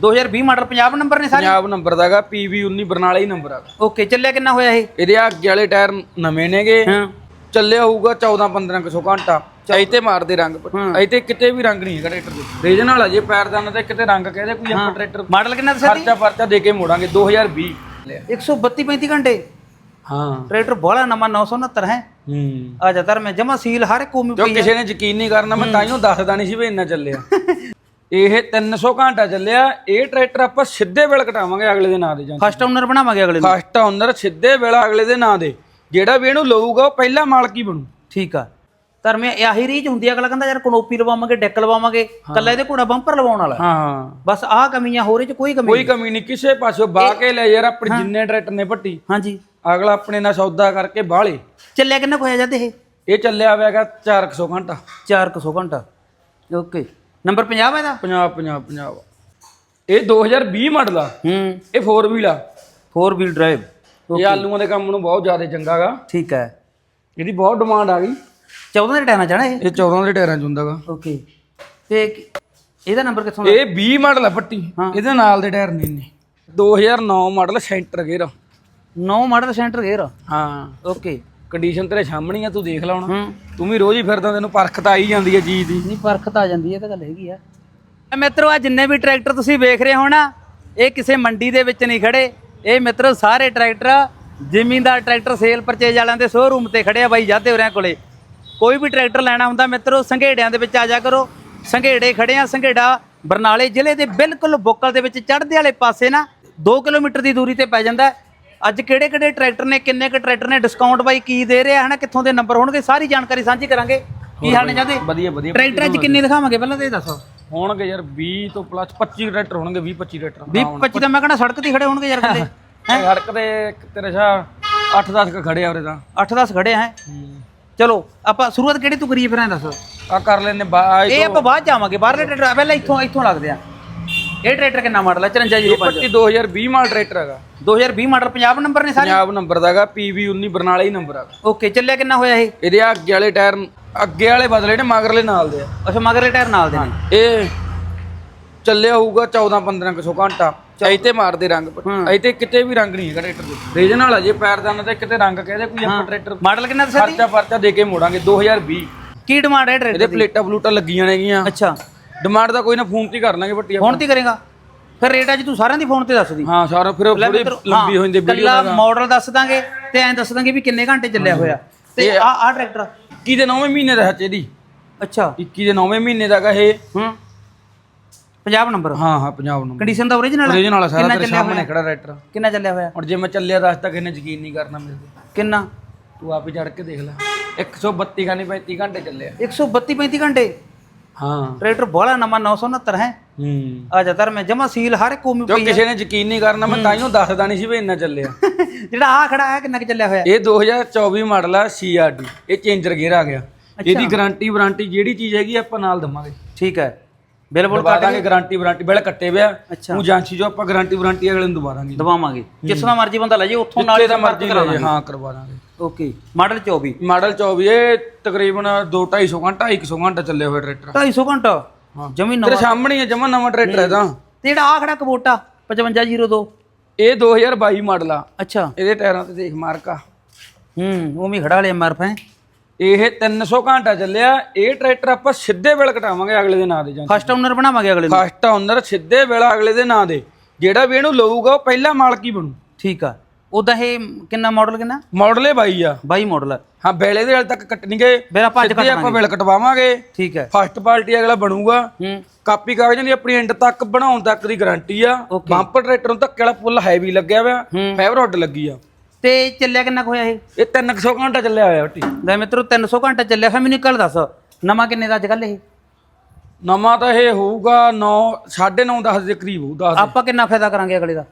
2020 model Punjab number ਨੇ ਸਾਰੇ? Punjab number ਦਾਗਾ PV19 ਬਰਨਾਲਾ ਹੀ ਨੰਬਰ ਆ ਓਕੇ ਚੱਲਿਆ ਕਿੰਨਾ ਹੋਇਆ ਇਹ? ਇਹਦੇ ਅੱਗੇ ਵਾਲੇ ਟਾਇਰ ਨਵੇਂ ਨੇਗੇ। ਹਾਂ। ਚੱਲਿਆ ਹੋਊਗਾ 14 1500 ਘੰਟਾ। ਤੇ ਮਾਰਦੇ ਰੰਗ। ਇੱਥੇ ਕਿਤੇ ਵੀ ਰੰਗ ਨਹੀਂ ਹੈਗਾ ਟਰੈਕਟਰ ਦੇ। ਰੀਜਨਲ ਆ ਜੇ ਪੈਰਦਾਨ ਤੇ ਕਿਤੇ ਰੰਗ ਕਹਦੇ ਕੋਈ ਆਪਾਂ ਟਰੈਕਟਰ ਮਾਡਲ ਕਿੰਨਾ ਦੱਸਿਆ ਖਰਚਾ ਪਰਚਾ ਦੇ ਕੇ ਮੋੜਾਂਗੇ 2020 ਲਿਆ 132 35 ਘੰਟੇ। ਹਾਂ। ਟਰੈਕਟਰ ਬੋਲਾ ਨਵਾਂ 969 ਹੈ। ਹੂੰ। ਆ ਜਾ ਤਰ ਮੈਂ ਜਮਾ ਸੀਲ ਹਰ ਇੱਕ ਉਮੀ ਜੋ ਕਿਸੇ ਨੇ ਯਕੀਨ ਨਹੀਂ ਕਰਨਾ ਮੈਂ ਤਾਈਓ ਦੱਸਦਾ ਨਹੀਂ ਸੀ ਵੀ ਇੰਨਾ ਚੱਲਿਆ। ਇਹ 300 ਘੰਟਾ ਚੱਲਿਆ ਇਹ ਟਰੈਕਟਰ ਆਪਾਂ ਸਿੱਧੇ ਵੇਲ ਕਟਾਵਾਂਗੇ ਅਗਲੇ ਦੇ ਨਾਂ ਦੇ ਜਾਂ ਫਸਟ ਓਨਰ ਬਣਾਵਾਂਗੇ ਅਗਲੇ ਨੂੰ? ਫਸਟ ਓਨਰ ਸਿੱਧੇ ਵੇਲਾ ਅਗਲੇ ਦੇ ਨਾਂ ਦੇ। ਜਿਹੜਾ ਵੀ ਇਹਨੂੰ ਲਊਗਾ ਉਹ ਪਹਿਲਾ ਮਾਲਕ ਹੀ ਬਣੂ। ਠੀਕ ਆ। ਧਰ ਮੈਂ ਆਹੀ ਰੀਚ ਹੁੰਦੀ ਆ ਅਗਲਾ ਕਹਿੰਦਾ ਯਾਰ ਕਨੋਪੀ ਲਵਾਵਾਂਗੇ ਡੈਕ ਲਵਾਵਾਂਗੇ ਕੱਲਾ ਇਹਦੇ ਘੋੜਾ ਬੰਪਰ ਲਵਾਉਣ ਵਾਲਾ। ਹਾਂ ਹਾਂ। ਬਸ ਆਹ ਕਮੀਆਂ ਹੋਰ ਇਹ ਚ ਕੋਈ ਕਮੀ ਕੋਈ ਕਮੀ ਨਹੀਂ ਕਿਸੇ ਪਾਸੋਂ ਬਾਹ ਕੇ ਲੈ ਯਾਰ ਆਪਣੇ ਜਿੰਨੇ ਟਰੈਕਟਰ ਨੇ ਭੱਟੀ। ਹਾਂਜੀ। ਅਗਲਾ ਆਪਣੇ ਨਾਲ ਸੌਦਾ ਕਰਕੇ ਬਾਹਲੇ। ਚੱਲਿਆ ਕਿੰਨਾ ਕੁ ਹੋਇਆ ਜਦ ਇਹ? ਇਹ ਚੱਲਿਆ ਹੋਇਆਗਾ 400 ਘੰਟਾ। 400 ਘੰਟਾ। ਓਕੇ। ਨੰਬਰ 50 ਹੈ ਇਹਦਾ? 50 50 50 ਇਹ 2020 ਮਾਡਲ ਆ। ਹੂੰ। ਇਹ 4 ਵੀਲ ਆ। 4 ਵੀਲ ਡਰਾਈਵ ਇਹ ਆਲੂਆਂ ਦੇ ਕੰਮ ਨੂੰ ਬਹੁਤ ਜ਼ਿਆਦਾ ਚੰਗਾਗਾ ਠੀਕ ਹੈ। ਇਹਦੀ ਬਹੁਤ ਡਿਮਾਂਡ ਆ ਗਈ। 14 ਦੇ ਟਾਇਰਾਂ ਚਾਣਾ ਇਹ? ਇਹ 14 ਦੇ ਟਾਇਰਾਂ 'ਚ ਹੁੰਦਾਗਾ ਓਕੇ ਤੇ ਇਹਦਾ ਨੰਬਰ ਕਿੱਥੋਂ ਇਹ 20 ਮਾਡਲ ਆ ਪੱਟੀ। ਇਹਦੇ ਨਾਲ ਦੇ ਟਾਇਰ ਨੇ ਨੇ 2009 model centre gear 9 model centre gear ਹਾਂ। ਓਕੇ ਕੰਡੀਸ਼ਨ ਤੇਰੇ ਸਾਹਮਣੇ ਆ ਤੂੰ ਦੇਖ ਲਾ ਹੁਣ। ਹੂੰ। ਤੂੰ ਵੀ ਰੋਜ਼ ਹੀ ਫਿਰਦਾ ਤੈਨੂੰ ਪਰਖ ਤਾਂ ਆਈ ਜਾਂਦੀ ਹੈ ਚੀਜ਼ ਦੀ। ਨਹੀਂ ਪਰਖ ਤਾਂ ਆ ਜਾਂਦੀ ਹੈ ਤਾਂ ਗੱਲ ਹੈਗੀ ਆ। ਇਹ ਮਿੱਤਰੋ ਆ ਜਿੰਨੇ ਵੀ ਟਰੈਕਟਰ ਤੁਸੀਂ ਵੇਖ ਰਹੇ ਹੋ ਨਾ ਇਹ ਕਿਸੇ ਮੰਡੀ ਦੇ ਵਿੱਚ ਨਹੀਂ ਖੜੇ। ਇਹ ਮਿੱਤਰੋ ਸਾਰੇ ਟਰੈਕਟਰ ਜ਼ਿਮੀਂਦਾਰ ਟਰੈਕਟਰ ਸੇਲ ਪਰਚੇਜ ਵਾਲਿਆਂ ਦੇ ਸ਼ੋਰੂਮ ਤੇ ਖੜੇ ਆ ਬਾਈ ਜਾਦੇ ਹੋਰਿਆਂ ਕੋਲੇ। ਕੋਈ ਵੀ ਟਰੈਕਟਰ ਲੈਣਾ ਹੁੰਦਾ ਮਿੱਤਰੋ ਸੰਘੇੜਿਆਂ ਦੇ ਵਿੱਚ ਆ ਜਾ ਕਰੋ। ਸੰਘੇੜੇ ਖੜੇ ਆ ਸੰਘੇੜਾ ਬਰਨਾਲੇ ਜ਼ਿਲ੍ਹੇ ਦੇ ਬਿਲਕੁਲ ਬੋਕਲ ਦੇ ਵਿੱਚ ਚੜ੍ਹਦੇ ਵਾਲੇ ਪਾਸੇ ਨਾ 2 ਕਿਲੋਮੀਟਰ ਦੀ ਦੂਰੀ ਤੇ ਪੈ ਜਾਂਦਾ। ਹੈ। ਅੱਜ ਕਿਹੜੇ ਕਿਹੜੇ ਟਰੈਕਟਰ ਨੇ ਕਿੰਨੇ ਕੁ ਟਰੈਕਟਰ ਨੇ ਡਿਸਕਾਊਂਟ ਬਾਈ ਕੀ ਦੇ ਰਿਹਾ ਹੈ ਨਾ ਕਿੱਥੋਂ ਦੇ ਨੰਬਰ ਹੋਣਗੇ ਸਾਰੀ ਜਾਣਕਾਰੀ ਸਾਂਝੀ ਕਰਾਂਗੇ। ਕੀ ਹਾਲ ਨੇ ਜਾਂਦੇ? ਵਧੀਆ ਵਧੀਆ ਟਰੈਕਟਰ ਅੱਜ ਕਿੰਨੇ ਦਿਖਾਵਾਂਗੇ ਪਹਿਲਾਂ ਤੇ ਦੱਸੋ। ਹੋਣਗੇ ਯਾਰ 20 ਤੋਂ ਪਲੱਸ 25 ਟਰੈਕਟਰ ਹੋਣਗੇ 20 25 ਟਰੈਕਟਰ 20 25 ਤਾਂ ਮੈਂ ਕਹਿੰਦਾ ਸੜਕ ਤੇ ਹੀ ਖੜੇ ਹੋਣਗੇ ਯਾਰ ਕਹਿੰਦੇ ਸੜਕ ਤੇ ਤੇਰੇ ਸ਼ਾ 8-10 ਕ ਖੜੇ ਆ ਉਰੇ ਤਾਂ। 8-10 ਖੜੇ ਹੈ। ਚਲੋ ਆਪਾਂ ਸ਼ੁਰੂਆਤ ਕਿਹੜੀ ਤੋਂ ਕਰੀਏ ਫਿਰ ਐਂ ਦੱਸੋ। ਆ ਕਰ ਲੈਨੇ ਇਹ ਆਪਾਂ ਬਾਅਦ ਜਾਵਾਂਗੇ ਬਾਹਰਲੇ ਟਰੈਕਟਰ ਪਹਿਲਾਂ ਇੱਥੋਂ ਇੱਥੋਂ ਲੱਗਦੇ ਆ। ਇਹ ਟਰੈਕਟਰ ਕਿੰਨਾ ਮਾਡਲ ਹੈ 5405 ਪੱਟੀ 2020 ਮਾਡਲ ਟਰੈਕਟਰ ਹੈਗਾ। 2020 ਮਾਡਲ ਪੰਜਾਬ ਨੰਬਰ ਨੇ ਸਾਰੇ? ਪੰਜਾਬ ਨੰਬਰ ਦਾਗਾ PV19 ਬਰਨਾਲਾ ਹੀ ਨੰਬਰ ਆ ਓਕੇ ਚੱਲਿਆ ਕਿੰਨਾ ਹੋਇਆ ਇਹ? ਇਹਦੇ ਅੱਗੇ ਵਾਲੇ ਟਾਇਰ ਅੱਗੇ ਵਾਲੇ ਬਦਲੇ ਨੇ ਮਗਰਲੇ ਨਾਲ ਦੇ ਆ। ਅੱਛਾ ਮਗਰਲੇ ਟਾਇਰ ਨਾਲ ਦੇ ਨੇ। ਇਹ ਚੱਲਿਆ ਹੋਊਗਾ 14 1500 ਘੰਟਾ। ਚਾਹੀ ਤੇ ਮਾਰਦੇ ਰੰਗ। ਇੱਥੇ ਕਿਤੇ ਵੀ ਰੰਗ ਨਹੀਂ ਹੈਗਾ ਟਰੈਕਟਰ ਦੇ। ਰੀਜਨਲ ਆ ਜੇ ਪੈਰਦਾਨ ਤੇ ਕਿਤੇ ਰੰਗ ਕਹਦੇ ਕੋਈ ਆਪਾਂ ਟਰੈਕਟਰ। ਮਾਡਲ ਕਿੰਨਾ ਦੱਸਿਆ ਖਰਚਾ ਪਰਚਾ ਦੇ ਕੇ ਮੋੜਾਂਗੇ 2020 ਕੀ ਡਿਮਾਂਡ ਹੈ ਟਰੈਕਟਰ ਇਹਦੇ ਪਲੇਟਾਂ ਪਲੂਟਾਂ ਲੱਗੀਆਂ ਨੇਗੀਆਂ। ਅੱਛਾ। ਡਿਮਾਂਡ ਦਾ ਕੋਈ ਨਾ ਫੋਨ ਤੇ ਹੀ ਕਰ ਲਾਂਗੇ ਵੱਟੀ ਫੋਨ ਤੇ ਕਰੇਗਾ। ਫਿਰ ਰੇਟ ਅੱਜ ਤੂੰ ਸਾਰਿਆਂ ਦੀ ਫੋਨ ਤੇ ਦੱਸ ਦੀ। ਹਾਂ ਸਾਰਾ ਫਿਰ ਉਹ ਥੋੜੀ ਲੰਬੀ ਹੋ ਜਾਂਦੀ ਵੀਡੀਓ ਕੱਲਾ ਮਾਡਲ ਦੱਸ ਦਾਂਗੇ ਤੇ ਐਂ ਦੱਸ ਦਾਂਗੇ ਵੀ ਕਿੰਨੇ ਘੰਟੇ ਚੱਲਿਆ ਹੋਇਆ। ਤੇ ਆ ਆ ਟਰੈਕਟਰ 21 ਦੇ 9ਵੇਂ ਮਹੀਨੇ ਦਾ ਸੱਚ ਇਹਦੀ ਅੱਛਾ। 21 ਦੇ 9ਵੇਂ ਮਹੀਨੇ ਦਾ ਇਹ। ਹੂੰ। ਪੰਜਾਬ ਨੰਬਰ ਹਾਂ ਹਾਂ ਪੰਜਾਬ ਨੂੰ ਕੰਡੀਸ਼ਨ ਦਾ ਓਰੀਜਨਲ ਓਰੀਜਨਲ ਆ ਸਾਰਾ ਕਿੰਨਾ ਤੇਰੇ ਸਾਹਮਣੇ ਖੜਾ ਟਰੈਕਟਰ ਕਿੰਨਾ ਚੱਲਿਆ ਹੋਇਆ? ਹੁਣ ਜੇ ਮੈਂ ਚੱਲਿਆ ਦੱਸ ਤਾਂ ਕਿਸੇ ਨੇ ਯਕੀਨ ਨਹੀਂ ਕਰਨਾ ਮੇਰੇ ਤੇ। ਕਿੰਨਾ? ਤੂੰ ਆਪ ਹੀ ਚੜ ਕੇ ਦੇਖ ਲੈ। 132 ਖਾਨੀ 35 ਘੰਟੇ ਚੱਲਿਆ। 132 35 ਘੰਟੇ? ਹਾਂ। ਟਰੈਕਟਰ ਬੋਲਾ ਨਵਾਂ 969 ਹੈ। ਹੂੰ। ਆ ਜਾ ਤਰ ਮੈਂ ਜਮਾ ਸੀਲ ਹਰ ਇੱਕ ਉਮੀ ਜੋ ਕਿਸੇ ਨੇ ਯਕੀਨ ਨਹੀਂ ਕਰਨਾ ਮੈਂ ਤਾਈਓ ਦੱਸਦਾ ਨਹੀਂ ਸੀ ਵੀ ਇੰਨਾ ਚੱਲਿਆ। ਜਿਹੜਾ ਆ ਖੜਾ ਹੈ ਕਿੰਨਾ ਕੁ ਚੱਲਿਆ ਹੋਇਆ? ਇਹ 2024 ਮਾਡਲ ਆ CRD ਇਹ ਚੇਂਜਰ ਗੇਅਰ ਆ ਗਿਆ। ਇਹਦੀ ਗਾਰੰਟੀ ਵਾਰੰਟੀ ਜਿਹੜੀ ਚੀਜ਼ ਹੈਗੀ ਆਪਾਂ ਨਾਲ ਦਵਾਂਗੇ। ਠੀਕ ਹੈ। ਦਵਾ ਦਾਂਗੇ ਗਾਰੰਟੀ ਵਾਰੰਟੀ ਬਿਲ ਕੱਟੇ ਵਿਆ ਅੱਛਾ। ਉਹ ਜਾਂਚੀ ਜੋ ਆਪਾਂ ਗਾਰੰਟੀ ਵਾਰੰਟੀ ਅਗਲੇ ਨੂੰ ਦਵਾ ਦਾਂਗੇ। ਦਵਾਵਾਂਗੇ। ਜਿਸ ਦਾ ਮਰਜ਼ੀ ਬੰਦਾ ਲੈ ਜੇ ਉੱਥੋਂ ਨਾਲ ਦਾ ਮਰਜ਼ੀ ਲੈ ਜੇ ਹਾਂ ਕਰਵਾ ਦਾਂਗੇ। ਓਕੇ ਮਾਡਲ 24 ਮਾਡਲ 24 ਇਹ ਤਕਰੀਬਨ 2 250 ਘੰਟਾ 100 ਘੰਟਾ ਚੱਲਿਆ ਹੋਇਆ ਟਰੈਕਟਰ। 250 ਘੰਟਾ? ਹਾਂ। ਜਮੀ ਤੇਰੇ ਨਵਾਂ ਸਾਹਮਣੇ ਹੀ ਜਮਾ ਨਵਾਂ ਟਰੈਕਟਰ ਹੈ ਤਾਂ। ਤੇ ਜਿਹੜਾ ਆ ਖੜਾ ਕਬੋਟਾ 5502 ਇਹ 2022 ਮਾਡਲ ਆ। ਅੱਛਾ। ਇਹਦੇ ਟਾਇਰਾਂ ਤੇ ਦੇਖ ਮਾਰਕਾ। ਹੂੰ ਉਹ ਵੀ ਖੜਾ ਲਿਆ ਮਰਫ ਹੈ। ਇਹ 300 ਘੰਟਾ ਚੱਲਿਆ ਇਹ ਟਰੈਕਟਰ ਆਪਾਂ ਸਿੱਧੇ ਵੇਲ ਕਟਾਵਾਂਗੇ ਅਗਲੇ ਦੇ ਨਾਂ ਦੇ ਜਾਂ ਫਸਟ ਓਨਰ ਬਣਾਵਾਂਗੇ ਅਗਲੇ ਨੂੰ? ਫਸਟ ਓਨਰ ਸਿੱਧੇ ਵੇਲਾ ਅਗਲੇ ਦੇ ਨਾਂ ਦੇ ਜਿਹੜਾ ਵੀ ਇਹਨੂੰ ਲਊਗਾ ਉਹ ਪਹਿਲਾ ਮਾਲਕ ਹੀ ਬਣੂ। ਠੀਕ ਆ। ਉਹਦਾ ਇਹ ਕਿੰਨਾ ਮਾਡਲ ਕਿੰਨਾ? ਮਾਡਲ ਇਹ ਬਾਈ ਆ। 22 ਮਾਡਲ ਹੈ ਹਾਂ ਵੇਲੇ ਦੇ ਹਾਲ ਤੱਕ ਕੱਟਣਗੇ। ਫਿਰ ਆਪਾਂ ਅੱਜ ਸਿੱਧੇ ਆਪਾਂ ਵੇਲ ਕਟਵਾਵਾਂਗੇ। ਠੀਕ ਹੈ। ਫਸਟ ਪਾਰਟੀ ਅਗਲਾ ਬਣੂਗਾ। ਹੂੰ। ਕਾਪੀ ਕਾਗਜ਼ਾਂ ਦੀ ਆਪਣੀ ਐਂਡ ਤੱਕ ਬਣਾਉਣ ਤੱਕ ਦੀ ਗਾਰੰਟੀ ਆ। ਬੰਪਰ ਟਰੈਕਟਰ ਨੂੰ ਧੱਕੇ ਵਾਲਾ ਪੁੱਲ ਹੈਵੀ ਲੱਗਿਆ ਹੋਇਆ ਹੂੰ। ਫਾਈਬਰ ਹੱਡ ਲੱਗੀ ਆ। ਤੇ ਚੱਲਿਆ ਕਿੰਨਾ ਕੁ ਹੋਇਆ ਇਹ? ਇਹ 300 ਘੰਟਾ ਚੱਲਿਆ ਹੋਇਆ ਹੱਟੀ ਲੈ ਮਿੱਤਰੋ 300 ਘੰਟਾ ਚੱਲਿਆ ਹੋਇਆ ਮੈਨੂੰ ਕੱਲ ਦੱਸ ਨਵਾਂ ਕਿੰਨੇ ਦਾ ਅੱਜ ਕੱਲ ਇਹ? ਨਵਾਂ ਤਾਂ ਇਹ ਹੋਊਗਾ 9 9.5 10 ਦੇ ਕਰੀਬ ਹੋਊ 10 ਆਪਾਂ ਕਿੰਨਾ ਫਾਇਦਾ ਕਰਾਂਗੇ ਅਗਲੇ ਦਾ?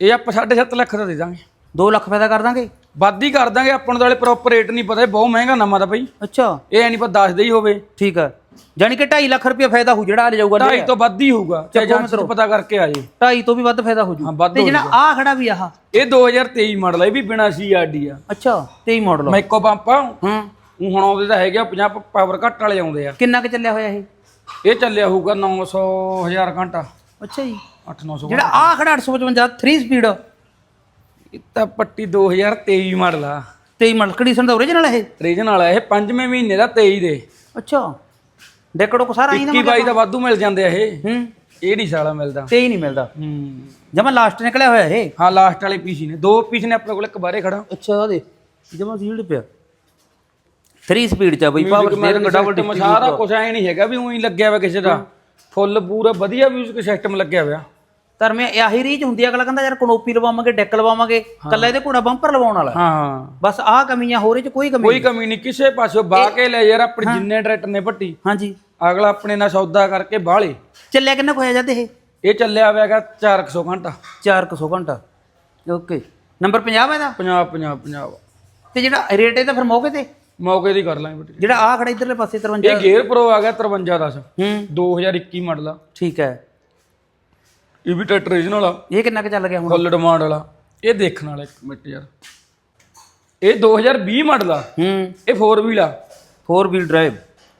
ਇਹ ਆਪਾਂ 7.5 ਲੱਖ ਦਾ ਦੇ ਦਾਂਗੇ। 2 ਲੱਖ ਫਾਇਦਾ ਕਰ ਦਾਂਗੇ? ਵੱਧ ਹੀ ਕਰ ਦਾਂਗੇ ਆਪਾਂ ਨੂੰ ਤਾਂ ਹਲੇ ਪ੍ਰੋਪਰ ਰੇਟ ਨਹੀਂ ਪਤਾ ਇਹ ਬਹੁਤ ਮਹਿੰਗਾ ਨਵਾਂ ਦਾ ਬਈ। ਅੱਛਾ। ਇਹ ਨਹੀਂ ਪਤਾ ਦੱਸਦੇ ਹੀ ਹੋਵੇ। ਠੀਕ ਹੈ ਜਾਨੀ ਕਿ 2.5 ਲੱਖ ਰੁਪਏ ਫਾਇਦਾ ਹੋ ਜਿਹੜਾ ਆ ਜਾਊਗਾ ਢਾਈ ਤੋਂ ਵੱਧ ਹੀ ਹੋਊਗਾ ਚਾਹੇ ਜਾਂਚ ਤੋਂ ਪਤਾ ਕਰਕੇ ਆ ਜੇ। 2.5 ਤੋਂ ਵੀ ਵੱਧ ਫਾਇਦਾ ਹੋ ਹਾਂ ਜੂ ਵੱਧ ਤੇ ਹੋ ਜਿਹੜਾ ਆ ਖੜਾ ਵੀ ਆਹ। ਇਹ 2023 ਮਾਡਲ ਹੈ ਇਹ ਵੀ ਬਿਨਾ ਸੀਆਰਡੀ ਆ। ਅੱਛਾ 23 ਮਾਡਲ ਮਾਈਕੋ ਪੰਪ ਆ। ਹਾਂ। ਊਂ ਹੁਣ ਆਉਂਦੇ ਤਾਂ ਹੈਗੇ ਆ 50 ਪਾਵਰ ਘੱਟ ਵਾਲੇ ਆਉਂਦੇ ਆ। ਕਿੰਨਾ ਕੁ ਚੱਲਿਆ ਹੋਇਆ ਇਹ? ਇਹ ਚੱਲਿਆ ਹੋਊਗਾ 900 1000 ਘੰਟਾ। ਅੱਛਾ ਜੀ। 8-900 ਜਿਹੜਾ ਆ ਖੜਾ 855 3 ਸਪੀਡ ਇਹ ਤਾਂ ਪੱਟੀ 2023 ਮਾਡਲ ਆ। ਤੇ ਮਲ ਕੰਡੀਸ਼ਨ ਦਾ ਓਰੀਜਨਲ ਇਹ? ਰੀਜਨ ਵਾਲਾ ਇਹ 5ਵੇਂ ਮਹੀਨੇ ਦਾ 23 ਦੇ। ਅੱਛਾ। ਡੈਕੜੋ ਕੋ ਸਾਰਾ ਇਹਦਾ 21 22 ਦਾ ਵਾਧੂ ਮਿਲ ਜਾਂਦੇ ਆ ਇਹ। ਹੂੰ। ਇਹ ਨਹੀਂ ਸਾਲਾ ਮਿਲਦਾ। ਤੇ ਹੀ ਨਹੀਂ ਮਿਲਦਾ। ਹੂੰ। ਜਮਾ ਲਾਸਟ ਨਿਕਲਿਆ ਹੋਇਆ ਇਹ। ਹਾਂ ਲਾਸਟ ਵਾਲੇ ਪੀਸ ਨੇ। ਦੋ ਪੀਸ ਨੇ ਆਪਣੇ ਕੋਲ ਇੱਕ ਬਾਰੇ ਖੜਾ। ਅੱਛਾ ਆ ਦੇ ਜਮਾ ਸੀਲਡ ਪਿਆ। 3 ਸਪੀਡ ਚ ਆ ਬਈ ਪਾਵਰ ਸਟੀਅਰਿੰਗ ਡਬਲ ਸਿਸਟਮ ਸਾਰਾ ਕੁਝ ਐ ਨਹੀਂ ਹੈਗਾ ਵੀ ਉਹੀ ਲੱਗਿਆ ਹੋਇਆ ਕਿਸੇ ਦਾ। ਫੁੱਲ ਪੂਰਾ ਵਧੀਆ ਮਿਊਜ਼ਿਕ ਸਿਸਟਮ ਲੱਗਿਆ ਹੋਇਆ। ਧਰਮੇ ਆਹੀ ਰੀਚ ਹੁੰਦੀ ਆ ਅਗਲਾ ਕਹਿੰਦਾ ਯਾਰ ਕਨੋਪੀ ਲਵਾਵਾਂਗੇ ਡੈਕ ਲਵਾਵਾਂਗੇ ਕੱਲਾ ਇਹਦੇ ਘੋੜਾ ਬੰਪਰ ਲਵਾਉਣ ਵਾਲਾ। ਹਾਂ ਬਸ ਆਹ ਕਮੀਆਂ ਹੋਰ ਇਹ ਚ ਕੋਈ ਕਮੀ ਕੋਈ ਕਮੀ ਨਹੀਂ ਕਿਸੇ ਪਾਸੋਂ ਬਾਹ ਕੇ ਲੈ ਯਾਰ ਆਪਣੇ ਜਿੰਨੇ ਟਰੈਕਟਰ ਨੇ ਭੱਟੀ। ਹਾਂਜੀ। ਅਗਲਾ ਆਪਣੇ ਨਾਲ ਸੌਦਾ ਕਰਕੇ ਬਾਹਲੇ। ਚੱਲਿਆ ਕਿੰਨਾ ਕੁ ਹੋਇਆ ਜਾਂਦੇ ਇਹ? ਇਹ ਚੱਲਿਆ ਹੋਇਆਗਾ 400 ਘੰਟਾ। 400 ਘੰਟਾ। ਓਕੇ। ਨੰਬਰ 50 ਹੈ ਇਹਦਾ? 50 50 50 ਤੇ ਜਿਹੜਾ ਰੇਟ ਇਹਦਾ ਫਿਰ ਮੌਕੇ ਤੇ? ਮੌਕੇ ਦੀ ਕਰ ਲਾਂਗੇ ਭੱਟੀ। ਜਿਹੜਾ ਆ ਖੜਾ ਇਧਰਲੇ ਪਾਸੇ 53 ਇਹ ਗੇਅਰ ਪ੍ਰੋ ਆ ਗਿਆ 53 10 ਹੂੰ। 2021 ਮਾਡਲ ਆ। ਠੀਕ ਹੈ। ਇਹ ਵੀ ਟਰੈਕਟਰ ਰੀਜਨਲ ਆ ਇਹ ਕਿੰਨਾ ਕੁ ਚੱਲ ਗਿਆ ਹੁਣ? ਫੁੱਲ ਡਿਮਾਂਡ ਵਾਲਾ। ਇਹ ਦੇਖਣ ਵਾਲਾ ਇੱਕ ਮਿੰਟ ਯਾਰ। ਇਹ 2020 ਮਾਡਲ ਆ। ਹੂੰ। ਇਹ 4 ਵੀਲ ਆ। 4 ਵੀਲ ਡਰਾਈਵ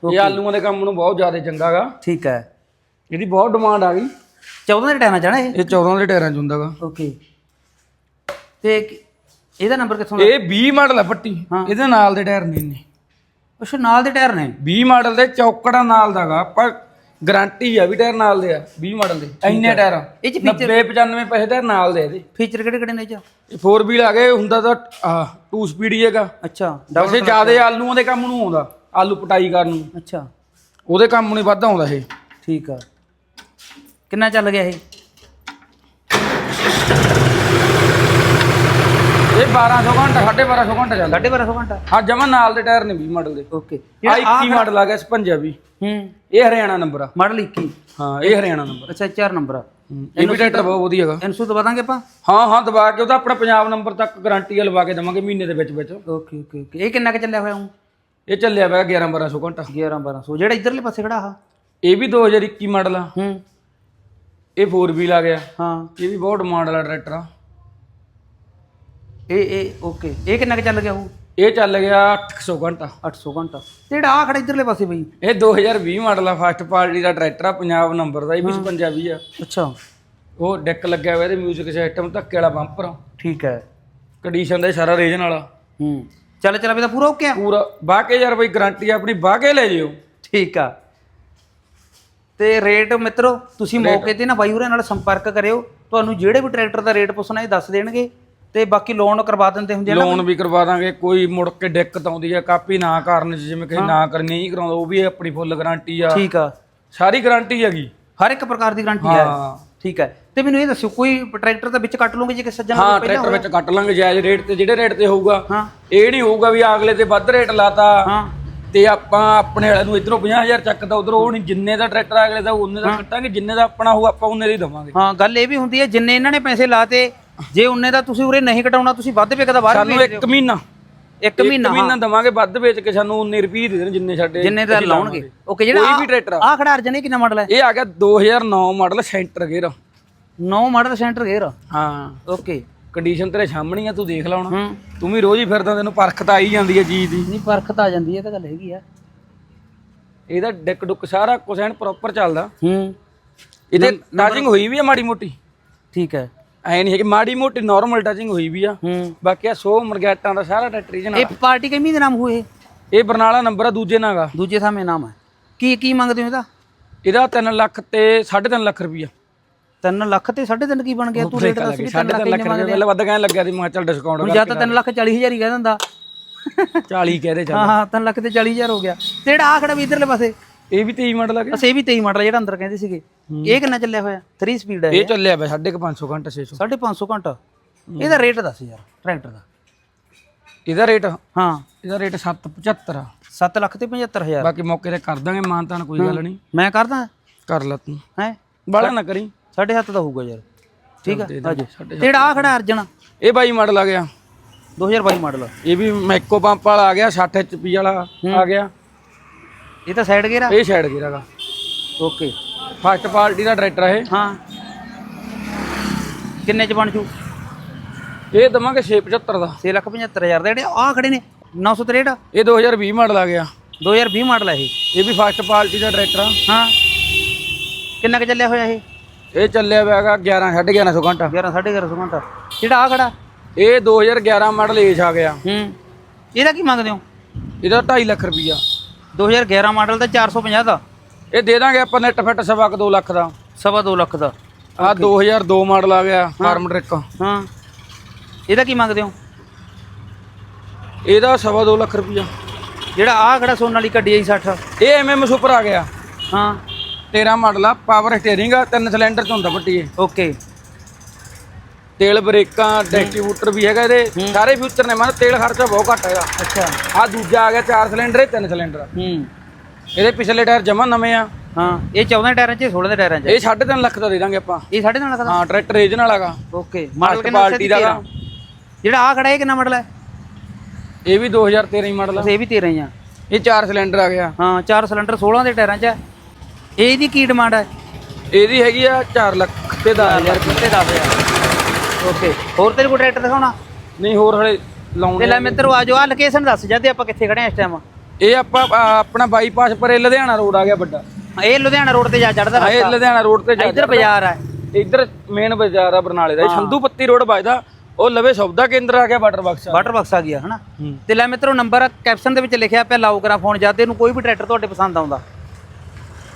ਇਹ ਆਲੂਆਂ ਦੇ ਕੰਮ ਨੂੰ ਬਹੁਤ ਜ਼ਿਆਦਾ ਚੰਗਾਗਾ ਠੀਕ ਹੈ। ਇਹਦੀ ਬਹੁਤ ਡਿਮਾਂਡ ਆ ਗਈ। 14 ਦੇ ਟਾਈਮ ਜਾਣਾ ਇਹ? ਇਹ 14 ਦੇ ਟਾਇਰਾਂ ਚ ਹੁੰਦਾਗਾ ਓਕੇ ਤੇ ਇਹਦਾ ਨੰਬਰ ਕਿੱਥੋਂ ਦਾ? ਇਹ 20 ਮਾਡਲ ਆ ਪੱਟੀ। ਇਹਦੇ ਨਾਲ ਦੇ ਟਾਇਰ ਨੇ ਇਹਨੇ ਅੱਛਾ ਨਾਲ ਦੇ ਟਾਇਰ ਨੇ? 20 ਮਾਡਲ ਦੇ ਚੌਕੜਾ ਨਾਲ ਦਾਗਾ ਪਰ ਗਾਰੰਟੀ ਆ ਵੀ ਟਾਇਰ ਨਾਲ ਦੇ ਆ 20 ਮਾਡਲ ਦੇ ਇੰਨੇ ਟਾਇਰ ਇਹ ਚ 90 95 ਪੈਸੇ ਟਾਇਰ ਨਾਲ ਦੇ ਇਹਦੇ। ਫੀਚਰ ਕਿਹੜੇ ਕਿਹੜੇ ਨੇ ਇਹ ਚ? ਇਹ 4 ਵੀਲ ਆ ਗਏ ਹੁੰਦਾ ਤਾਂ ਆ 2 ਸਪੀਡ ਹੀ ਹੈਗਾ। ਅੱਛਾ ਵੈਸੇ ਜ਼ਿਆਦੇ ਆਲੂਆਂ ਦੇ ਕੰਮ ਨੂੰ ਆਉਂਦਾ ਆਲੂ ਪਟਾਈ ਕਰਨ ਨੂੰ। ਅੱਛਾ। ਉਹਦੇ ਕੰਮ ਨੂੰ ਹੀ ਵੱਧ ਆਉਂਦਾ ਇਹ। ਠੀਕ ਆ। ਕਿੰਨਾ ਚੱਲ ਗਿਆ ਇਹ? 1200 ਘੰਟਾ 1250 ਘੰਟਾ ਚੱਲਦਾ। 1250 ਘੰਟਾ? ਹਾਂ ਜਮਾ ਨਾਲ ਦੇ ਟਾਇਰ ਨੇ 20 ਮਾਡਲ ਦੇ। ਓਕੇ ਆ 21 ਮਾਡਲ ਆ ਗਿਆ 56 ਵੀ ਹੂੰ। ਇਹ ਹਰਿਆਣਾ ਨੰਬਰ ਆ। ਮਾਡਲ 21 ਹਾਂ ਇਹ ਹਰਿਆਣਾ ਨੰਬਰ ਅੱਛਾ ਚਾਰ ਨੰਬਰ ਆ। ਇਹ ਵੀ ਟਰੈਕਟਰ ਬਹੁਤ ਵਧੀਆ ਹੈਗਾ। ਇਨਸੂ ਦਵਾ ਦਾਂਗੇ ਆਪਾਂ? ਹਾਂ ਹਾਂ ਦਬਾ ਕੇ ਉਹਦਾ ਆਪਣਾ ਪੰਜਾਬ ਨੰਬਰ ਤੱਕ ਗਾਰੰਟੀ ਲਵਾ ਕੇ ਦਵਾਂਗੇ ਮਹੀਨੇ ਦੇ ਵਿੱਚ ਵਿੱਚ। ਓਕੇ ਓਕੇ ਓਕੇ ਇਹ ਕਿੰਨਾ ਕੁ ਚੱਲਿਆ ਹੋਇਆ ਹੂੰ ਇਹ ਚੱਲਿਆ ਪਿਆ 11 1200 ਘੰਟਾ। 11 1200 ਜਿਹੜਾ ਇਧਰਲੇ ਪਾਸੇ ਖੜਾ ਆ? ਇਹ ਵੀ 2021 ਮਾਡਲ ਆ। ਹੂੰ। ਇਹ 4 ਵੀਲ ਆ ਗਿਆ। ਹਾਂ। ਇਹ ਵੀ ਬਹੁਤ ਡਿਮਾਂਡ ਵਾਲਾ ਟਰੈਕਟਰ ਆ। ਇਹ ਇਹ ਓਕੇ ਇਹ ਕਿੰਨਾ ਕੁ ਚੱਲ ਗਿਆ ਉਹ ਇਹ ਚੱਲ ਗਿਆ 800 ਘੰਟਾ। 800 ਘੰਟਾ। ਤੇ ਜਿਹੜਾ ਆ ਖੜਾ ਇਧਰਲੇ ਪਾਸੇ ਬਈ? ਇਹ 2020 ਮਾਡਲ ਆ ਫਸਟ ਪਾਰਟੀ ਦਾ ਟਰੈਕਟਰ ਆ ਪੰਜਾਬ ਨੰਬਰ ਦਾ ਇਹ ਵੀ ਪੰਜਾਬੀ ਆ। ਅੱਛਾ। ਉਹ ਡੈਕ ਲੱਗਿਆ ਹੋਇਆ ਇਹਦੇ 뮤직 ਸਿਸਟਮ ਧੱਕੇ ਵਾਲਾ ਬੰਪਰ ਠੀਕ ਹੈ। ਕੰਡੀਸ਼ਨ ਦਾ ਇਹ ਸਾਰਾ ਰੀਜਨ ਵਾਲਾ। ਹੂੰ। ਚੱਲ ਚੱਲ ਵੀ ਤਾਂ ਪੂਰਾ ਓਕੇ ਆ? ਪੂਰਾ। ਬਾਕੇ ਯਾਰ ਬਈ ਗਾਰੰਟੀ ਆਪਣੀ ਬਾਕੇ ਲੈ ਜਿਓ। ਠੀਕ ਆ। ਤੇ ਰੇਟ ਮਿੱਤਰੋ ਤੁਸੀਂ ਮੌਕੇ ਤੇ ਨਾ ਬਾਈ ਹੋਰਾਂ ਨਾਲ ਸੰਪਰਕ ਕਰਿਓ। ਤੁਹਾਨੂੰ ਜਿਹੜੇ ਵੀ ਟਰੈਕਟਰ ਦਾ ਰੇਟ ਪੁੱਛਣਾ ਇਹ ਦੱਸ ਦੇਣਗੇ। ਤੇ ਬਾਕੀ ਲੋਨ ਕਰਵਾ ਦਿੰਦੇ ਹੁੰਦੇ ਆ ਨਾ ਲੋਨ ਵੀ ਕਰਵਾ ਦਾਂਗੇ ਕੋਈ ਮੁੜ ਕੇ ਦਿੱਕਤ ਆਉਂਦੀ ਆ ਕਾਪੀ ਨਾ ਕਰਨ 'ਚ ਜਿਵੇਂ ਕਿ ਨਾ ਕਰਨੀ ਨਹੀਂ ਕਰਾਉਂਦਾ ਉਹ ਵੀ ਆਪਣੀ ਫੁੱਲ ਗਾਰੰਟੀ ਆ। ਠੀਕ ਆ। ਸਾਰੀ ਗਾਰੰਟੀ ਹੈਗੀ। ਹਰ ਇੱਕ ਪ੍ਰਕਾਰ ਦੀ ਗਾਰੰਟੀ ਹੈ। ਹਾਂ। ਠੀਕ ਹੈ। ਤੇ ਮੈਨੂੰ ਇਹ ਦੱਸਿਓ ਕੋਈ ਟਰੈਕਟਰ ਦਾ ਵਿੱਚ ਕੱਟ ਲਓਗੇ ਜੇ ਕਿਸੇ ਸੱਜਣ ਹਾਂ ਟਰੈਕਟਰ ਵਿੱਚ ਕੱਟ ਲਾਂਗੇ ਜਾਇਜ਼ ਰੇਟ ਤੇ ਜਿਹੜੇ ਰੇਟ ਤੇ ਹੋਊਗਾ ਇਹ ਨਹੀਂ ਹੋਊਗਾ ਵੀ ਅਗਲੇ ਤੇ ਵੱਧ ਰੇਟ ਲਾਤਾ। ਤੇ ਆਪਾਂ ਆਪਣੇ ਵਾਲੇ ਨੂੰ ਇਧਰੋਂ 50000 ਚੱਕਦਾ ਉਧਰੋਂ ਉਹ ਨਹੀਂ ਜਿੰਨੇ ਦਾ ਟਰੈਕਟਰ ਅਗਲੇ ਦਾ ਉਹਨੇ ਦਾ ਕੱਟਾਂਗੇ ਜਿੰਨੇ ਦਾ ਆਪਣਾ ਹੋਊ ਆਪਾਂ ਉਹਨੇ ਦਾ ਹੀ ਦਵਾਂਗੇ। ਹਾਂ ਗੱਲ ਇਹ ਵੀ ਹੁੰਦੀ ਹੈ ਜਿੰਨੇ ਇਹਨਾਂ ਨੇ ਪੈਸੇ ਲਾਤੇ ਜੇ ਉਹਨੇ ਦਾ ਤੁਸੀਂ ਉਰੇ ਨਹੀਂ ਕਟਾਉਣਾ ਤੁਸੀਂ ਵੱਧ ਵੇਚਦਾ ਬਾਹਰ ਸਾਨੂੰ ਇੱਕ ਮਹੀਨਾ। ਇੱਕ ਇੱਕ ਮਹੀਨਾ ਮਹੀਨਾ ਦਵਾਂਗੇ ਵੱਧ ਵੇਚ ਕੇ ਸਾਨੂੰ 19 ਰੁਪਏ ਦੇ ਦੇਣ ਜਿੰਨੇ ਸਾਡੇ ਜਿੰਨੇ ਦਾ ਅਸੀਂ ਲਾਉਣਗੇ। ਓਕੇ ਜਿਹੜਾ ਕੋਈ ਵੀ ਟਰੈਕਟਰ ਆ। ਆ ਖੜਾ ਅਰਜਨ ਇਹ ਕਿੰਨਾ ਮਾਡਲ ਹੈ? ਇਹ ਆ ਗਿਆ 2009 model centre gear. 9 model centre gear. ਹਾਂ। ਓਕੇ। ਕੰਡੀਸ਼ਨ ਤੇਰੇ ਸਾਹਮਣੇ ਆ ਤੂੰ ਦੇਖ ਲਾ ਹੁਣ। ਹੂੰ। ਤੂੰ ਵੀ ਰੋਜ਼ ਹੀ ਫਿਰਦਾ ਤੈਨੂੰ ਪਰਖ ਤਾਂ ਆਈ ਜਾਂਦੀ ਹੈ ਚੀਜ਼ ਦੀ। ਨਹੀਂ ਪਰਖ ਤਾਂ ਆ ਜਾਂਦੀ ਹੈ ਤਾਂ ਗੱਲ ਹੈਗੀ ਆ। ਇਹਦਾ ਡਿੱਕ ਡੁੱਕ ਸਾਰਾ ਐਨ ਪ੍ਰੋਪਰ ਚੱਲਦਾ। ਹੂੰ। ਇਹਦੇ ਟਾਚਿੰਗ ਹੋਈ ਵੀ ਆ ਮਾੜੀ ਮੋਟੀ। ਠੀਕ ਹੈ। ਐ ਨਹੀਂ ਹੈ ਕਿ ਮਾੜੀ ਮੋਟੀ ਨਾਰਮਲ ਟਾਚਿੰਗ ਹੋਈ ਵੀ ਆ। ਹੂੰ। ਬਾਕੀ ਆ 100 ਮਰਗੈਟਾਂ ਦਾ ਸਾਰਾ ਟਰੈਕਟਰ ਜਨਾ ਇਹ ਪਾਰਟੀ ਕਿੰਨੀ ਦੇ ਨਾਮ ਹੋਏ? ਇਹ ਬਰਨਾਲਾ ਨੰਬਰ ਆ ਦੂਜੇ ਨਾਗਾ ਦੂਜੇ ਥਾਵੇਂ ਨਾਮ ਹੈ ਕੀ ਕੀ ਮੰਗਦੇ ਹੋ ਇਹਦਾ? ਇਹਦਾ 3 ਲੱਖ ਤੇ 3.5 ਲੱਖ ਰੁਪਈਆ। 3 ਲੱਖ ਤੇ 3.5 ਕੀ ਬਣ ਗਿਆ? ਤੂੰ ਰੇਟ ਦੱਸ ਵੀ 3 ਲੱਖ 3.5 ਲੱਖ ਰੁਪਈਆ। ਪਹਿਲਾਂ ਵੱਧ ਕਹਿਣ ਲੱਗਿਆ ਸੀ ਮੈਂ ਕਿਹਾ ਚੱਲ ਡਿਸਕਾਊਂਟ ਹੁਣ ਜਾਂ ਤਾਂ 3 ਲੱਖ 40 ਹਜ਼ਾਰ ਹੀ ਕਹਿ ਦਿੰਦਾ। 40 ਕਹਦੇ ਚੱਲ। ਹਾਂ ਹਾਂ 3 ਲੱਖ ਤੇ 40 ਹਜ਼ਾਰ ਹੋ ਗਿਆ। ਤੇ ਜਿਹੜਾ ਆ ਖੜਾ ਵੀ ਇਧਰਲੇ ਪਾਸੇ। ਇਹ ਵੀ 23 ਮਾਡਲ ਆ ਗਿਆ ਅਸੇ ਇਹ ਵੀ 23 ਮਾਡਲ ਜਿਹੜਾ ਅੰਦਰ ਕਹਿੰਦੇ ਸੀਗੇ। ਇਹ ਕਿੰਨਾ ਚੱਲਿਆ ਹੋਇਆ? 3 ਸਪੀਡ ਹੈ ਇਹ ਚੱਲਿਆ ਪਿਆ 550 ਘੰਟਾ 600 550 ਘੰਟਾ। ਇਹਦਾ ਰੇਟ ਦੱਸ ਯਾਰ ਟਰੈਕਟਰ ਦਾ। ਇਹਦਾ ਰੇਟ ਹਾਂ। ਇਹਦਾ ਰੇਟ 775 ਆ। 7 ਲੱਖ ਤੇ 75000 ਬਾਕੀ ਮੌਕੇ ਤੇ ਕਰ ਦਾਂਗੇ ਮਾਨਤਾਨ ਕੋਈ ਗੱਲ ਨਹੀਂ। ਮੈਂ ਕਰਦਾ ਕਰ ਲੈ ਤੂੰ। ਹੈ? ਬਾਲਾ ਨਾ ਕਰੀ। ਸਾਢੇ ਸੱਤ ਦਾ ਹੋਊਗਾ ਯਾਰ। ਠੀਕ ਆ ਆਜੋ। ਤੇ ਜਿਹੜਾ ਆ ਖੜਾ ਅਰਜਨ। ਇਹ ਬਾਈ ਮਾਡਲ ਆ ਗਿਆ। 2022 ਮਾਡਲ ਇਹ ਵੀ ਮੈਕੋ ਪੰਪ ਵਾਲਾ ਆ ਗਿਆ 60 ਐਚਪੀ ਵਾਲਾ ਆ ਗਿਆ। ਇਹ ਤਾਂ ਸਾਈਡ ਗੇਅਰ ਆ ਇਹ ਸਾਈਡ ਗੇਅਰ ਹੈਗਾ ਓਕੇ ਫਸਟ ਪਾਰਟੀ ਦਾ ਟਰੈਕਟਰ ਇਹ। ਹਾਂ। ਕਿੰਨੇ ਚ ਬਣ ਜੂ ਇਹ ਦਵਾਂਗੇ 675 ਦਾ। 6 ਲੱਖ 75000 ਦੇ। ਜਿਹੜੇ ਆ ਖੜੇ ਨੇ 963 ਇਹ 2020 ਮਾਡਲ ਆ ਗਿਆ। 2020 ਮਾਡਲ ਹੈ ਇਹ। ਇਹ ਵੀ ਫਸਟ ਪਾਰਟੀ ਦਾ ਟਰੈਕਟਰ ਆ। ਹਾਂ। ਕਿੰਨਾ ਕੁ ਚੱਲਿਆ ਹੋਇਆ ਇਹ? ਇਹ ਚੱਲਿਆ ਹੋਇਆਗਾ 11 1150 ਘੰਟਾ। 11 1150 ਘੰਟਾ। ਜਿਹੜਾ ਆ ਖੜਾ? ਇਹ 2011 ਮਾਡਲ ਏਜ ਆ ਗਿਆ। ਹੂੰ। ਇਹਦਾ ਕੀ ਮੰਗਦੇ ਹੋ? ਇਹਦਾ 2.5 ਲੱਖ ਰੁਪਈਆ। 2011 ਮਾਡਲ ਦਾ 450 ਦਾ। ਇਹ ਦੇ ਦਾਂਗੇ ਆਪਾਂ ਨੈਟ ਫਿੱਟ ਸਵਾ ਕੁ 2 ਲੱਖ ਦਾ। ਸਵਾ 2 ਲੱਖ ਦਾ। ਆ 2002 ਮਾਡਲ ਆ ਗਿਆ ਫਾਰਮ ਟਰੈਕ ਹਾਂ। ਇਹਦਾ ਕੀ ਮੰਗਦੇ ਹੋ? ਇਹਦਾ ਸਵਾ 2 ਲੱਖ ਰੁਪਈਆ। ਜਿਹੜਾ ਆ ਖੜਾ ਸੋਨਾਲੀਕਾ DI 60 ਇਹ ਐਮਐਮ ਸੁਪਰ ਆ ਗਿਆ। ਹਾਂ। 13 ਮਾਡਲ ਆ ਪਾਵਰ ਸਟੀਅਰਿੰਗ ਆ ਤਿੰਨ ਸਿਲੰਡਰ ਚ ਹੁੰਦਾ ਪੱਟੀ ਇਹ ਓਕੇ ਤੇਲ ਬ੍ਰੇਕਾਂ ਡਿਸਟ੍ਰੀਬਿਊਟਰ ਵੀ ਹੈਗਾ ਇਹਦੇ ਸਾਰੇ ਫਿਊਚਰ ਨੇ। ਮਤਲਬ ਤੇਲ ਖਰਚਾ ਬਹੁਤ ਘੱਟ ਹੈਗਾ। ਅੱਛਾ। ਆ ਦੂਜਾ ਆ ਗਿਆ ਚਾਰ ਸਿਲੰਡਰ ਇਹ ਤਿੰਨ ਸਿਲੰਡਰ ਹੂੰ। ਇਹਦੇ ਪਿਛਲੇ ਟਾਇਰ ਜਮਾ ਨਵੇਂ ਆ। ਹਾਂ ਇਹ 14 ਟਾਇਰਾਂ 'ਚ 16 ਦੇ ਟਾਇਰਾਂ 'ਚ? ਇਹ 3.5 ਲੱਖ ਦਾ ਦੇ ਦਾਂਗੇ ਆਪਾਂ। ਇਹ 3.5 ਲੱਖ ਦਾ? ਹਾਂ ਟਰੈਕਟਰ ਰੀਜਨਲ ਹੈਗਾ। ਓਕੇ ਮਾਡਲ ਕਿੰਨਾ ਦਾ ਗਾ। ਜਿਹੜਾ ਆ ਖੜਾ ਇਹ ਕਿੰਨਾ ਮਾਡਲ ਹੈ? ਇਹ ਵੀ 2013 ਹੀ ਮਾਡਲ ਬਸ ਇਹ ਵੀ 13 ਹੀ ਆ। ਇਹ ਚਾਰ ਸਿਲੰਡਰ ਆ ਗਿਆ। ਹਾਂ ਚਾਰ ਸਿਲੰਡਰ 16 ਦੇ ਟਾਇਰਾਂ 'ਚ ਹੈ। ਇਹਦੀ ਕੀ ਡਿਮਾਂਡ ਹੈ? ਇਹਦੀ ਹੈਗੀ ਆ 4 ਲੱਖ ਤੇ 10000 ਕਿੰਨੇ 10000 ਓਕੇ। ਹੋਰ ਤੇਰੇ ਕੋਲ ਟਰੈਕਟਰ ਦਿਖਾਉਣਾ? ਨਹੀਂ ਹੋਰ ਹਲੇ ਤੇ ਲਾਉਣੇ ਲੈ ਮਿੱਤਰੋ ਆ ਜਾਓ। ਆ ਲੋਕੇਸ਼ਨ ਦੱਸ ਜਾਂਦੇ ਆਪਾਂ ਕਿੱਥੇ ਖੜੇ ਆ ਇਸ ਟਾਈਮ ਇਹ ਆਪਾਂ ਆ, ਆਪਣਾ ਬਾਈਪਾਸ ਪਰੇ ਲੁਧਿਆਣਾ ਰੋਡ ਆ ਗਿਆ ਵੱਡਾ। ਇਹ ਲੁਧਿਆਣਾ ਰੋਡ ਤੇ ਜਾ ਚੜਦਾ ਹਾਂ, ਇਹ ਲੁਧਿਆਣਾ ਰੋਡ ਤੇ ਜਾ ਇੱਧਰ ਬਾਜ਼ਾਰ ਹੈ ਇੱਧਰ ਮੇਨ ਬਾਜ਼ਾਰ ਆ ਬਰਨਾਲੇ ਦਾ। ਸੰਧੂ ਪੱਤੀ ਰੋਡ ਵੱਜਦਾ। ਉਹ ਲਵੇ ਸੌਦਾ ਕੇਂਦਰ ਆ ਗਿਆ ਵਾਟਰ ਬਾਕਸ ਵਾਟਰ ਬਾਕਸ ਆ ਗਿਆ ਹਨਾ। ਤੇ ਲੈ ਮਿੱਤਰੋ ਨੰਬਰ ਕੈਪਸ਼ਨ ਦੇ ਵਿੱਚ ਲਿਖਿਆ ਪਿਆ ਲਾਓ ਕਰਾਂ ਫੋਨ ਜਾਂ ਤੇ ਇਹਨੂੰ ਕੋਈ ਵੀ ਟਰੈਕਟਰ ਤੁਹਾਡੇ ਪਸੰਦ ਆਉਂਦਾ।